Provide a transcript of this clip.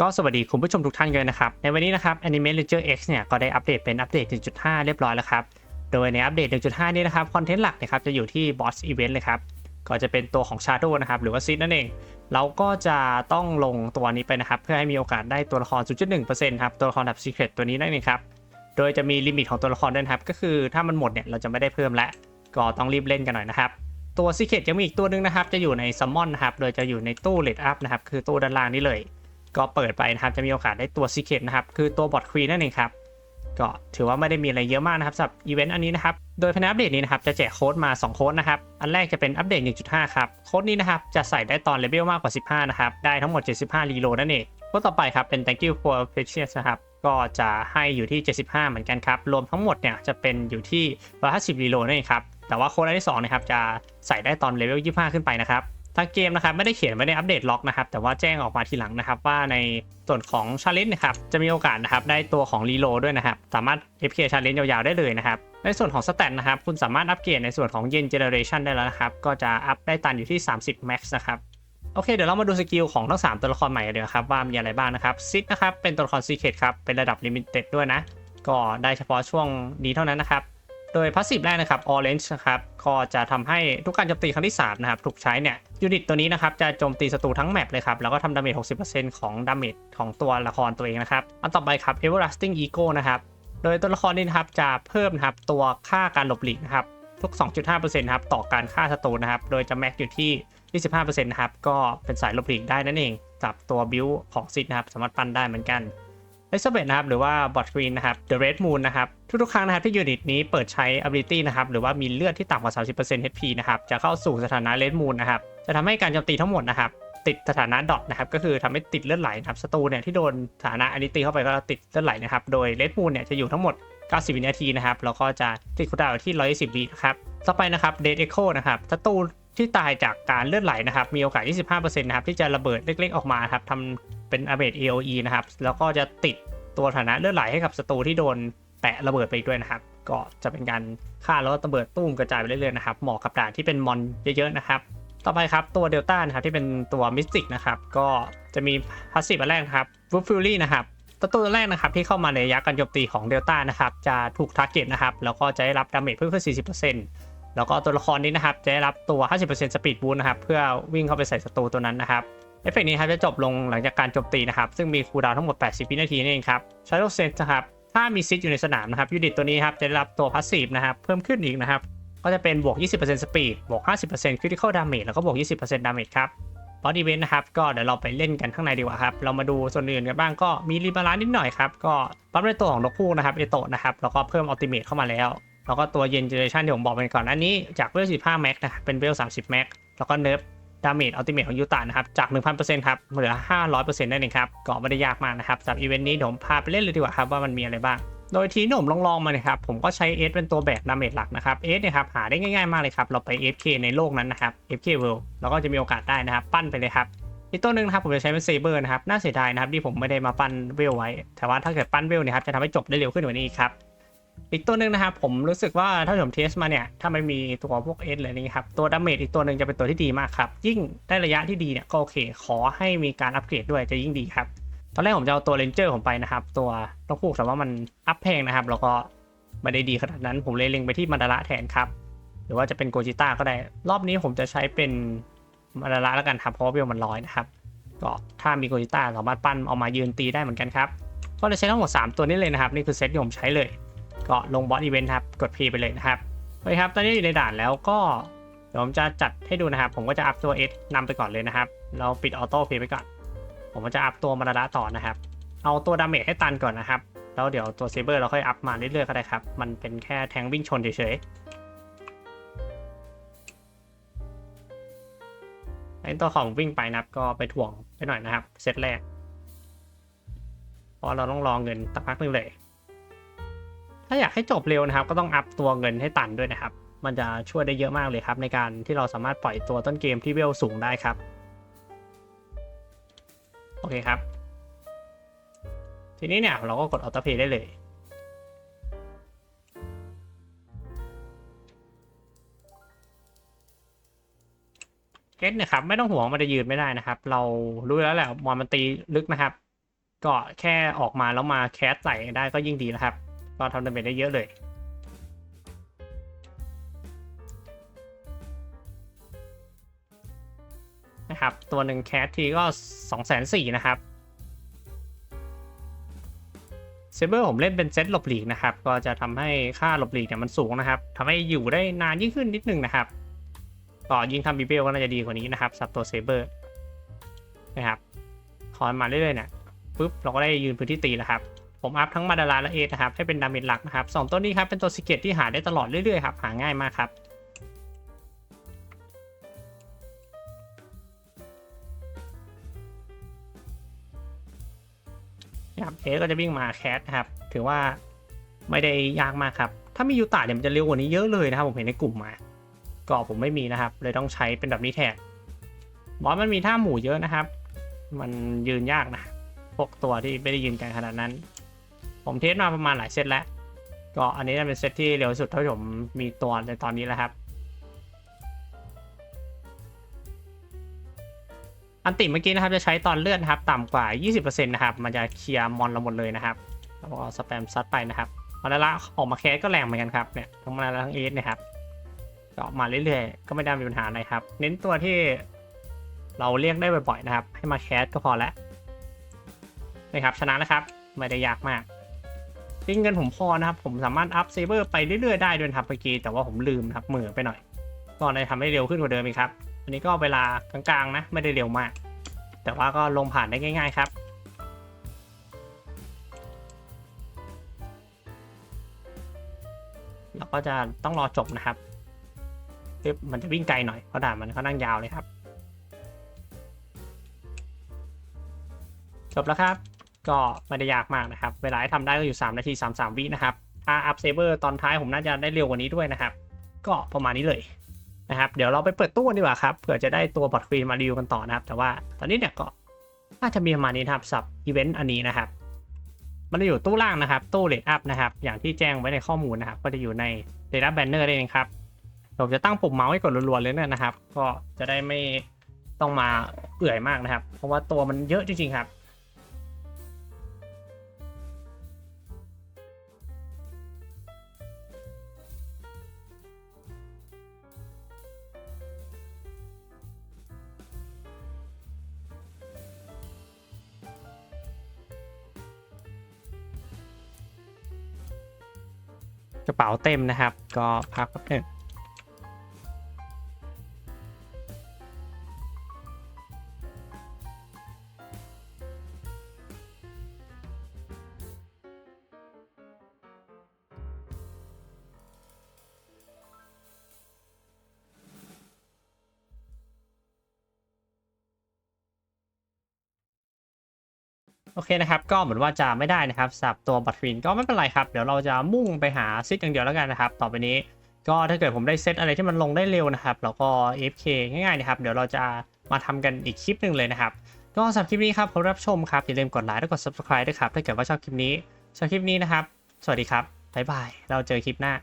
ก็สวัสดีคุณผู้ชมทุกท่านเลยนะครับ ในวันนี้นะครับ Anime Ranger X เนี่ยก็ได้อัปเดตเป็นอัปเดต 1.5 เรียบร้อยแล้วครับ โดยในอัปเดต 1.5 นี้นะครับ คอนเทนต์หลักนะครับจะอยู่ที่ Boss Event เลยครับ ก็จะเป็นตัวของ Shadow นะครับ หรือว่าซิดนั่นเอง เราก็จะต้องลงตัวนี้ไปนะครับ เพื่อให้มีโอกาสได้ตัวละคร 0.1%ครับ ตัวละครแบบ Secret ตัวนี้นั่นเองครับ โดยจะมีลิมิตของตัวละครด้วยนะครับ ก็คือถ้ามันหมดเนี่ยเราจะไม่ได้เพิ่มและ ก็ต้องรีบเล่นกันหน่อยนะครับ ตัว Secret ยังมีอีกตัวนึงนะครับ จะอยู่ใน Summon นะครับ โดยจะอยู่ในตู้ Lead Up นะครับ คือตู้ด้านล่างนี้เลย ก็เปิดไปนะครับจะมีโอกาสได้ตัว Secret นะครับคือตัวบอทควีนนั่นเองครับก็ถือว่าไม่ได้มีอะไรเยอะมากนะครับสำหรับอีเวนต์อันนี้นะครับ โดยภายในอัปเดตนี้นะครับจะแจกโค้ดมา 2 โค้ดนะครับ อันแรกจะเป็นอัปเดต 1.5 ครับ โค้ดนี้นะครับจะใส่ได้ตอนเลเวลมากกว่า 15 นะครับ ได้ทั้งหมด 75 รีโหลดนั่นเองโค้ดต่อไปครับเป็น thank you for precious นะครับ ก็จะให้อยู่ที่ 75 เหมือนกันครับ รวมทั้งหมดเนี่ยจะเป็นอยู่ที่150 รีโหลดนั่นเองครับ แต่ว่าโค้ดอันที่2นะครับจะใส่ได้ตอนเลเวล 25 ขึ้นไปนะครับ ทางเกมนะครับไม่ได้เขียนไม่ได้อัปเดตล็อกนะครับแต่ว่าแจ้งออกมาทีหลังนะครับ ว่าในส่วนของชาเลนจ์นะครับจะมีโอกาสนะครับได้ตัวของรีโลด้วยนะครับ สามารถ FK ชาเลนจ์ยาวๆได้เลยนะครับ ในส่วนของสแตทนะครับ คุณสามารถอัปเกรดในส่วนของเย็นเจเนเรชันได้แล้วนะครับ ก็จะอัพได้ตันอยู่ที่ 30 max นะครับโอเคเดี๋ยวเรามาดูสกิลของทั้ง 3 ตัวละครใหม่กันเลยครับว่ามีอะไรบ้างนะครับซิดนะครับเป็นตัวละครซีเคทครับเป็นระดับลิมิเต็ดด้วยนะก็ได้เฉพาะช่วงนี้เท่านั้นนะครับ โดยพาสซีฟแรกนะครับ Orange นะครับก็จะทำให้ทุกการโจมตีครั้งที่ 3 นะครับ ถูกใช้เนี่ยยูนิตตัวนี้นะครับ จะโจมตีศัตรูทั้งแมปเลยครับ แล้วก็ทำดาเมจ 60%ของดาเมจของตัวละครตัวเองนะครับ อันต่อไปครับ Everlasting Ego นะครับ โดยตัวละครนี้นะครับ จะเพิ่มนะครับตัวค่าการหลบหลีกนะครับ ทุก 2.5%ครับต่อการฆ่าศัตรูนะครับ โดยจะแม็กอยู่ที่ 25%นะครับ ก็เป็นสายหลบหลีกได้นั่นเองกับตัวบิวของซิดนะครับ สามารถปั้นได้เหมือนกัน เอซเบตนะครับหรือว่าบอทกรีนนะครับ The Red Moon นะครับทุกๆครั้งนะครับที่ยูนิตนี้เปิดใช้ ability นะครับหรือว่ามีเลือดที่ต่ำกว่า 30% HP นะครับจะเข้าสู่สถานะ Red Moon นะครับจะทำให้การโจมตีทั้งหมดนะครับติดสถานะดอทนะครับก็คือทำให้ติดเลือดไหลนะครับศัตรูเนี่ยที่โดนสถานะอันนี้ตีเข้าไปก็ติดเลือดไหลนะครับโดย Red Moon เนี่ยจะอยู่ทั้งหมด 90 วินาทีนะครับแล้วก็จะติดคูลดาวน์อยู่ที่ 120 วินะครับต่อไปนะครับ Dead Echo นะครับศัตรู ที่ตายจากการเลือดไหลนะครับ มีโอกาส 25%นะครับ ที่จะระเบิดเล็กๆออกมาครับทำเป็น a b a t AOE นะครับ แล้วก็จะติดตัวฐานะเลือดไหลให้กับศัตรูที่โดนแปะระเบิดไปด้วยนะครับ ก็จะเป็นการฆ่าแล้วระเบิดตุ้มกระจายไปเรื่อยๆนะครับ เหมาะกับด่านที่เป็นมอนเยอะๆนะครับ ต่อไปครับตัวเดลต้านะครับที่เป็นตัวมิสติกนะครับ ก็จะมีพาสซีฟอันแรกนะครับวูฟฟิลลี่นะครับตัวตัวแรกนะครับที่เข้ามาในระยะการโจมตีของเดลต้านะครับจะถูกทาร์เก็ตนะครับแล้วก็จะได้รับดาเมจเพิ่มขึ้น40% แล้วก็ตัวละครนี้นะครับจะได้รับตัว 50%สปีดบูนนะครับเพื่อวิ่งเข้าไปใส่ศัตรูตัวนั้นนะครับเอฟเฟกต์นี้ครับจะจบลงหลังจากการโจมตีนะครับ ซึ่งมีคูลดาวน์ทั้งหมด 80 วินาทีนั่นเองครับ Shadow Sense นะครับถ้ามีซิดอยู่ในสนามนะครับยูนิตตัวนี้ครับจะได้รับตัวพาสซีฟนะครับเพิ่มขึ้นอีกนะครับก็จะเป็นบวก 20%สปีดบวก 50% Critical Damage แล้วก็บวก 20% Damage ครับบอดี้เวนนะครับก็เดี๋ยวเราไปเล่นกันข้างในดีกว่าครับเรามาดูส่วนอื่นกันบ้างก็มีรีบาลานนิดหน่อยครับก็ปั๊บในตัวของนกพูกนะครับเอโตะนะครับแล้วก็เพิ่มอัลติเมทเข้ามาแล้ว แล้วก็ตัวเย็นเจเนเรชันที่ผมบอกไปก่อนอันนี้จากเวล15แม็กนะครับเป็นเวล30แม็กแล้วก็เนิร์ฟดาเมจอัลติเมทของยูตานะครับ จาก 1,000%ครับ เหลือ 500%ได้เองครับก็ไม่ได้ยากมากนะครับสำหรับอีเวนต์นี้ผมพาไปเล่นเลยดีกว่าครับว่ามันมีอะไรบ้าง โดยทีที่ผมลองๆมานะครับ ผมก็ใช้เอสเป็นตัวแบกดาเมจหลักนะครับเอสเนี่ยครับหาได้ง่ายๆมากเลยครับ เราไป FK ในโลกนั้นนะครับ FK World เราก็จะมีโอกาสได้นะครับ ปั้นไปเลยครับอีกตัวหนึ่งนะครับผมจะใช้เป็นเซเบอร์นะครับน่าเสียดายนะครับที่ผมไม่ได้มาปั้นเวลไว้ แต่ว่าถ้าเกิดปั้นเวลเนี่ยครับจะทำให้จบได้เร็วขึ้นกว่านี้ครับ อีกตัวหนึ่งนะครับผมรู้สึกว่าถ้าผมเทสมาเนี่ยถ้าไม่มีตัวพวกเอสเลยนี่ครับตัวดาเมจอีกตัวหนึ่งจะเป็นตัวที่ดีมากครับ ยิ่งได้ระยะที่ดีเนี่ยก็โอเค ขอให้มีการอัปเกรดด้วยจะยิ่งดีครับ ตอนแรกผมจะเอาตัวเรนเจอร์ผมไปนะครับ ตัวต้องพูดแต่ว่ามันอัพแพงนะครับ แล้วก็ไม่ได้ดีขนาดนั้นผมเลยเล็งไปที่มาดาระแทนครับ หรือว่าจะเป็นโกจิต้าก็ได้ รอบนี้ผมจะใช้เป็นมาดาระแล้วกันครับเพราะว่าเวลมันร้อยนะครับก็ถ้ามีโกจิต้าสามารถปั้นเอามายืนตีได้เหมือนกันครับก็จะใช้ทั้งหมด3ตัวนี้เลยนะครับนี่คือเซตที่ผมใช้เลย ก็ลงบอสอีเวนต์ครับ กด P ไปเลยนะครับโอเคครับ ตอนนี้อยู่ในด่านแล้วก็เดี๋ยวผมจะจัดให้ดูนะครับ ผมก็จะอัพตัว S นำไปก่อนเลยนะครับ เราปิดออโต้เพย์ไปก่อน ผมก็จะอัพตัวมาระต่อนะครับ เอาตัวดาเมจให้ตันก่อนนะครับ แล้วเดี๋ยวตัวเซเบอร์เราค่อยอัพมาเรื่อยๆก็ได้ครับ มันเป็นแค่แทงวิ่งชนเฉยๆไอ้ตัวของวิ่งไปนะครับ ก็ไปถ่วงไปหน่อยนะครับ เซตแรกเพราะเราต้องรองเงินสักพักนึงเลย ถ้าอยากให้จบเร็วนะครับ ก็ต้องอัพตัวเงินให้ตันด้วยนะครับ มันจะช่วยได้เยอะมากเลยครับ ในการที่เราสามารถปล่อยตัวต้นเกมที่เวลสูงได้ครับ โอเคครับ ทีนี้เนี่ยเราก็กดออโต้เพย์ได้เลยเกตนี่ยครับไม่ต้องห่วงมันจะยืนไม่ได้นะครับ เรารู้แล้วแหละมอนมันตีลึกนะครับ ก็แค่ออกมาแล้วมาแคสใส่ได้ก็ยิ่งดีนะครับ ก็ทำดาเมจได้เยอะเลย นะครับ ตัวหนึ่งแคสทีก็2 4 0 0 0นะครับเซเบอร์ผมเล่นเป็นเซตหลบหลีกนะครับ ก็จะทำให้ค่าหลบหลีกเนี่ยมันสูงนะครับทำให้อยู่ได้นานยิ่งขึ้นนิดนึงนะครับก็ยิ่งทำบีเบลก็น่าจะดีกว่านี้นะครับสับตัวเซเบอร์นะครับคอยมาเรื่อยๆเนี่ยปุ๊บเราก็ได้ยืนพื้นที่ตีแล้วครับ ผมอัพทั้งมาดาราและเอทนะครับให้เป็นดาเมจหลักนะครับสองตัวนี้ครับเป็นตัวสิเกตที่หาได้ตลอดเรื่อยๆครับหาง่ายมากครับนะครับเอก็จะวิ่งมาแคสครับ ถือว่าไม่ได้ยากมากครับ ถ้ามียูตาเนี่ยมันจะเร็วกว่านี้เยอะเลยนะครับ ผมเห็นในกลุ่มมาก็ผมไม่มีนะครับ เลยต้องใช้เป็นแบบนี้แทนบอสมันมีท่าหมู่เยอะนะครับ มันยืนยากนะพวกตัวที่ไม่ได้ยืนกันขนาดนั้น ผมเทสมาประมาณหลายเซตแล้ว ก็อันนี้จะเป็นเซตที่เร็วสุดเท่าที่ผมมีตัวในตอนนี้แล้วครับ อันติเมื่อกี้นะครับจะใช้ตอนเลื่อนนะครับ ต่ำกว่า 20%นะครับ มันจะเคลียร์มอนเราหมดเลยนะครับแล้วก็สแปมซัดไปนะครับมาแล้วละออกมาแคสก็แรงเหมือนกันครับเนี่ยทั้งมาแล้วทั้งเอสนะครับก็ออกมาเรื่อยๆ ก็ไม่ได้มีปัญหาอะไรครับ เน้นตัวที่เราเรียกได้บ่อยๆนะครับ ให้มาแคสก็พอแล้วนะครับชนะแล้วครับ ไม่ได้ยากมาก ทิ้งเงินผมพอนะครับ ผมสามารถอัพเซเบอร์ไปเรื่อยๆได้ด้วยครับเมื่อกี้แต่ว่าผมลืมนะครับเหมือไปหน่อย ก็เลยทำให้เร็วขึ้นกว่าเดิมอีกครับ อันนี้ก็เวลากลางๆนะ ไม่ได้เร็วมาก แต่ว่าก็ลงผ่านได้ง่าย ๆครับเราก็จะต้องรอจบนะครับมันจะวิ่งไกลหน่อยเพราะด่านมันเขานั่งยาวเลยครับ จบแล้วครับ ก็ไม่ได้ยากมากนะครับ เวลาทำได้ก็อยู่ 3 นาที 33 วินะครับถ้าอัพเซเบอร์ตอนท้ายผมน่าจะได้เร็วกว่านี้ด้วยนะครับ ก็ประมาณนี้เลยนะครับ เดี๋ยวเราไปเปิดตู้กันดีกว่าครับเผื่อจะได้ตัวบอทควีนมารีวิวกันต่อนะครับ แต่ว่าตอนนี้เนี่ยก็น่าจะมีประมาณนี้นะครับสับอีเวนต์อันนี้นะครับ มันจะอยู่ตู้ล่างนะครับ ตู้เลดอัพนะครับ อย่างที่แจ้งไว้ในข้อมูลนะครับ ก็จะอยู่ในเลดอัพแบนเนอร์เองครับผมจะตั้งปุ่มเมาส์ให้กดรัวๆเลยเนี่ยนะครับ ก็จะได้ไม่ต้องมาเอื่อยมากนะครับ เพราะว่าตัวมันเยอะจริงๆครับ กระเป๋าเต็มนะครับ ก็พักแป๊บนึง โอเคนะครับ ก็เหมือนว่าจะไม่ได้นะครับสำหรับตัวบัตรฟินก็ไม่เป็นไรครับ เดี๋ยวเราจะมุ่งไปหาซิทอย่างเดียวแล้วกันนะครับ ต่อไปนี้ก็ถ้าเกิดผมได้เซตอะไรที่มันลงได้เร็วนะครับ แล้วก็ AFK ง่ายๆนะครับ เดี๋ยวเราจะมาทำกันอีกคลิปหนึ่งเลยนะครับ ก็สำหรับคลิปนี้ครับขอรับชมครับ อย่าลืมกดไลค์และกด subscribe ด้วยครับ ถ้าเกิดว่าชอบคลิปนี้ชอบคลิปนี้นะครับ สวัสดีครับบ๊ายบาย เราเจอคลิปหน้า